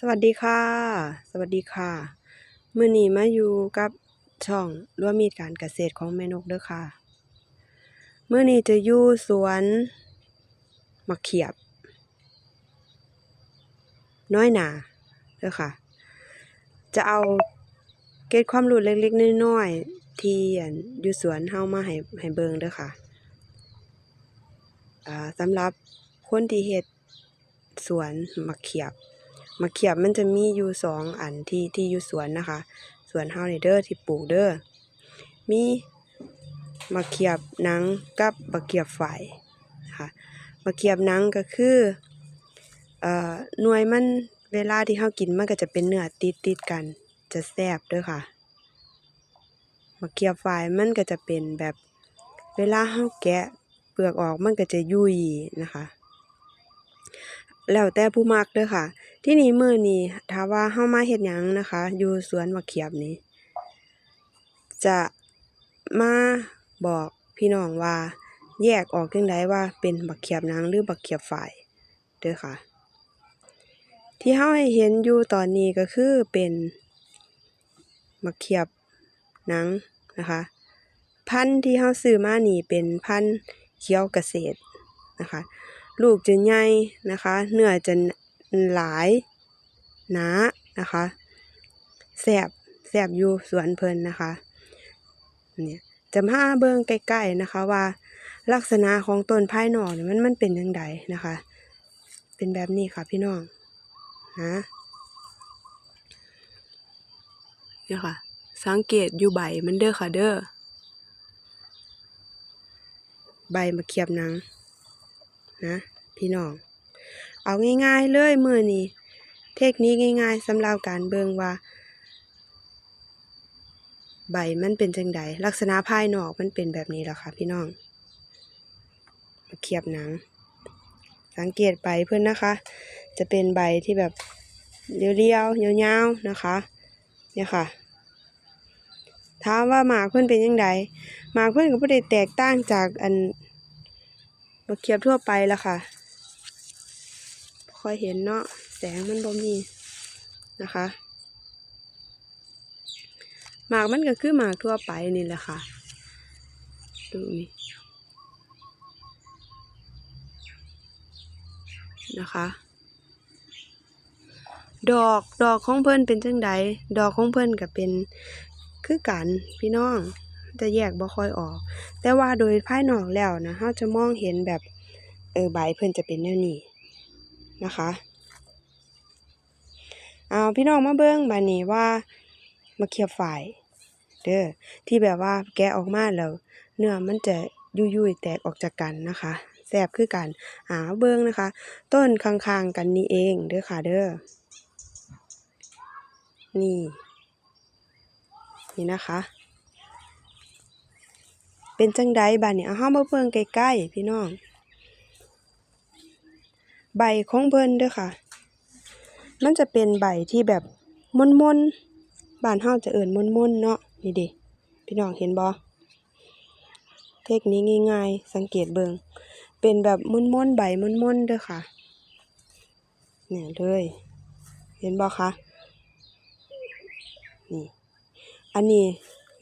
สวัสดีค่ะ สวัสดีค่ะ มื้อนี้มาอยู่กับช่องร่วมมีการเกษตรของแม่นกเด้อค่ะ มื้อนี้จะอยู่สวนมะเขียบ น้อยหนาเด้อค่ะ จะเอาเกร็ดความรู้เล็กๆน้อยๆที่อั่นยู่สวนเฮามาให้ให้เบิ่งเด้อค่ะอ่าสำหรับคนที่เฮ็ดสวนมะเขียบ มะเขียบมันจะมีอยู่สองอันที่ที่อยู่สวนนะคะ สวนเฮานี่เด้อที่ปลูกเด้อมีมะเขียบหนังกับมะเขียบฝายนะคะมะเขียบหนังก็คือเอ่อหน่วยมันเวลาที่เฮากินมันก็จะเป็นเนื้อติดๆกันจะแซ่บเด้อค่ะมะเขียบฝายมันก็จะเป็นแบบเวลาเฮาแกะเปลือกออกมันก็จะยุ่ยนะคะ แล้วแต่ผู้มักเด้อค่ะ ที่นี่มื้อนี้ถ้าว่าเฮามาเฮ็ดหยังนะคะ อยู่สวนมะเขียบนี้ จะมาบอกพี่น้องว่า แยกออกจั่งใดว่าเป็นบักเขียบนังหรือบักเขียบฝ่ายเด้อค่ะ ที่เฮาให้เห็นอยู่ตอนนี้ก็คือเป็นมะเขียบหนังนะคะ พันธุ์ที่เฮาซื้อมานี่เป็นพันธุ์เขียวเกษตรนะคะ ลูกจะใหญ่นะคะ เนื้อจะหลายหนานะคะแซ่บแซ่บอยู่สวนเพลินนะคะเนี่ยจะมาเบิ่งใกล้ๆนะคะว่า ลักษณะของต้นภายนอกเนี่ยมันมันเป็นจั่งใดนะคะ เป็นแบบนี้ค่ะพี่น้องนะเนี่ยค่ะ สังเกตอยู่ใบมันเด้อค่ะเด้อใบมะเขียบหนัง นะ พี่น้อง เอาง่ายๆเลยมื้อนี้เทคนิคง่ายๆสำหรับการเบิงว่า ใบมันเป็นจังใดลักษณะภายนอกมันเป็นแบบนี้แหละค่ะ พี่น้องมาเขียบหนัง สังเกตใบเพื่อนนะคะ จะเป็นใบที่แบบเรียวๆยาวๆนะคะเนี่ยค่ะถามว่าหมากเพื่อนเป็นยังไงหมากเพื่อนก็บ่ได้แตกต่างจากอัน มะเขียบทั่วไปละค่ะค่อยเห็นเนาะแสงมันบ่มีนะคะหมากมันก็คือหมากทั่วไปนี่แหละค่ะ ดูนี่นะคะ ดอกดอกของเพิ่อนเป็นจังใดดอกของเพิ่อนก็เป็นคือกันพี่น้อง จะแยกบ่ค่อยออก แต่ว่าโดยภายนอกแล้วนะเราจะมองเห็นแบบเออใบเพิ่นจะเป็นแนวนี้นะคะเอาพี่น้องมาเบิ่งบัดนี้ว่ามะเขียบฝายเด้อที่แบบว่าแกะออกมาแล้ว เนื้อมันจะยุ่ยๆแตกออกจากกันนะคะแซ่บคือกันหาเบิ่งนะคะ ต้นข้างๆกันนี่เองเด้อค่ะเด้อนี่ นี่นะคะ เป็นจังใดบัดนี้เอาเฮามาเบิ่งใกล้ๆพี่น้อง ใบของเพิ่นเด้อค่ะ มันจะเป็นใบที่แบบมนๆบ้านเฮาจะเอิ้นมนๆเนาะนี่ด้พี่น้องเห็นบ่เทคนิคง่ายๆ สังเกตเบิงเป็นแบบมนๆใบมนๆเด้อค่ะ เนี่ยเลย เห็นบ่คะนี่ อันนี้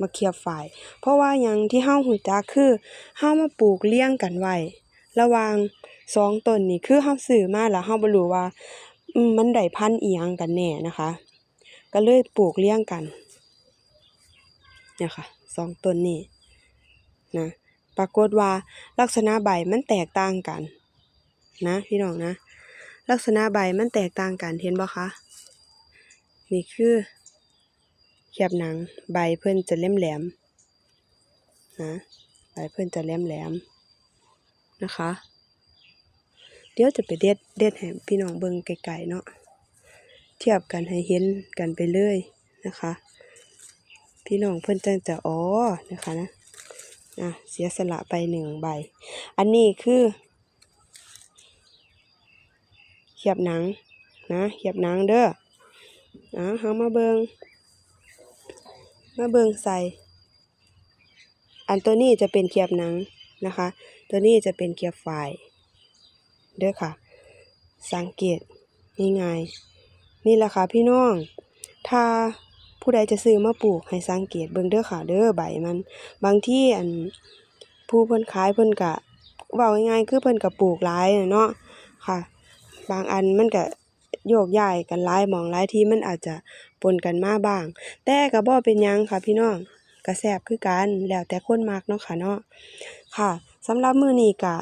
มะเขียบฝ่าย เพราะว่าหยังที่เฮารู้จักคือเฮามาปลูกเรียงกันไว้ ระหว่างสองต้นนี่คือเฮาซื้อมาแล้วเฮาบ่รู้ว่า อืมมันได้พันธุ์อิหยังกันแน่นะคะ ก็เลยปลูกเรียงกัน เนี่ยค่ะสองต้นนี้นะ ปรากฏว่าลักษณะใบมันแตกต่างกัน นะพี่น้องนะ ลักษณะใบมันแตกต่างกันเห็นบ่คะ นี่คือ เขียบหนัง ใบเพิ่อนจะแหลมนะใบเพิ่อนจะแหลมนะคะ เดี๋ยวจะไปเด็ดเด็ดให้พี่น้องเบิ่งไกลๆเนาะเทียบกันให้เห็นกันไปเลยนะคะ พี่น้องเพิ่อนจังจะอ๋อนะคะนะอะเสียสละไปหนึ่งใบ อันนี้คือเขียบหนังนะเขียบหนังเด้ออะเฮามาเบิ่ง มาเบิ่งใส่อันตัวนี้จะเป็นเขียบหนังนะคะ ตัวนี้จะเป็นเขียบฝายเด้อค่ะ สังเกตง่ายๆนี่ละค่ะพี่น้อง ถ้าผู้ใดจะซื้อมาปลูกให้สังเกตเบิ่งเด้อค่ะ เด้อใบมัน บางที่อันผู้เพิ่นขายเพิ่นก็เว้าง่ายๆคือเพิ่นก็ปลูกหลายเนาะค่ะ บางอันมันก็โยกย้ายกันหลายหมองหลายที่มันอาจจะ ปนกันมาบ้าง แต่ก็บ่เป็นหยังค่ะพี่น้องก็แซ่บคือกันแล้วแต่คนมักเนาะค่ะเนาะค่ะสำหรับมื้อนี้ก็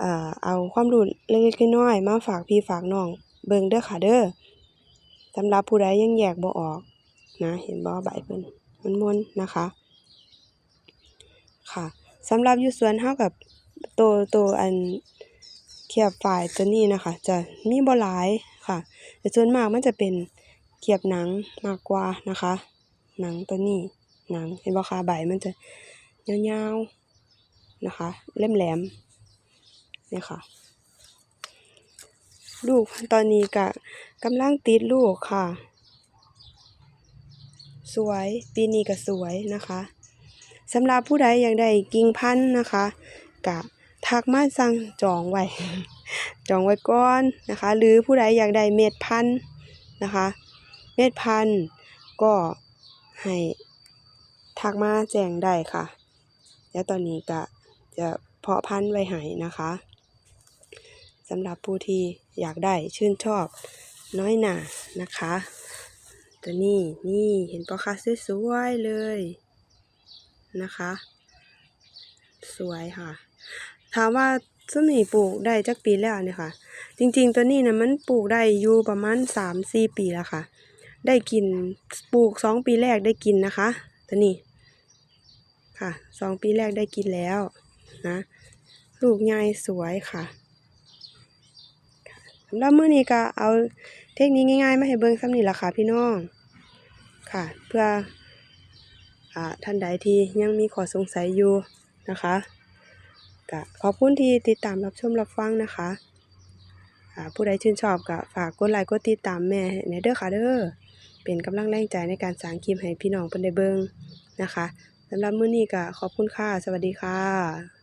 เอ่อเอาความรู้เล็กๆน้อยๆมาฝากพี่ฝากน้องเบิ่งเด้อค่ะเด้อสำหรับผู้ใดยังแยกบ่ออกนะเห็นบ่ใบเพิ่นม่วนๆนะคะ ค่ะสำหรับอยู่สวนเฮากับตัวตัวอันเขียบฝ้ายตัวนี้นะคะ จะมีบ่หลายค่ะ แต่ส่วนมากมันจะเป็น เขียบหนังมากกว่านะคะ หนังตัวนี้หนังเห็นบ่คะใบมันจะยาวๆนะคะเล่มแหลมเนี่ยค่ะ ลูกตอนนี้ก็กำลังติดลูกค่ะ สวยปีนี้ก็สวยนะคะสำหรับผู้ใดอยากได้กิ่งพันธุ์นะคะก็ทักมาสั่งจองไว้ จองไว้ก่อนนะคะ หรือผู้ใดอยากได้เม็ดพันธุ์นะคะ เม็ดพันธุ์ก็ให้ทักมาแจ้งได้ค่ะ แล้วตอนนี้ก็จะเพาะพันธุ์ไว้ให้นะคะสำหรับผู้ที่อยากได้ชื่นชอบน้อยหนานะคะ ตัวนี้นี่เห็นปะคะสวยๆเลยนะคะ สวยค่ะ ถามว่าซุมนี้ปลูกได้จักปีแล้วเนี่ยค่ะ จริง ๆ ตัวนี้นะมันปลูกได้อยู่ประมาณสามสี่ปีแล้วค่ะ ได้กินปลูกสองปีแรกได้กินนะคะตัวนี้ค่ะสองปีแรกได้กินแล้วนะลูกใหญ่สวยค่ะสำหรับมื้อนี้ก็เอาเทคนิคง่ายๆมาให้เบิ่งซ้ำนี่ล่ะค่ะพี่น้องค่ะเพื่ออท่านใดที่ยังมีข้อสงสัยอยู่นะคะก็ขอบคุณที่ติดตามรับชมรับฟังนะคะผู้ใดชื่นชอบก็ฝากกดไลค์กดติดตามแม่ให้เด้อค่ะเด้อ เป็นกำลังแรงใจในการสร้างคลิปให้พี่น้องเพิ่นได้เบิ่งนะคะสำหรับมื้อนี้ก็ขอบคุณค่ะ สวัสดีค่ะ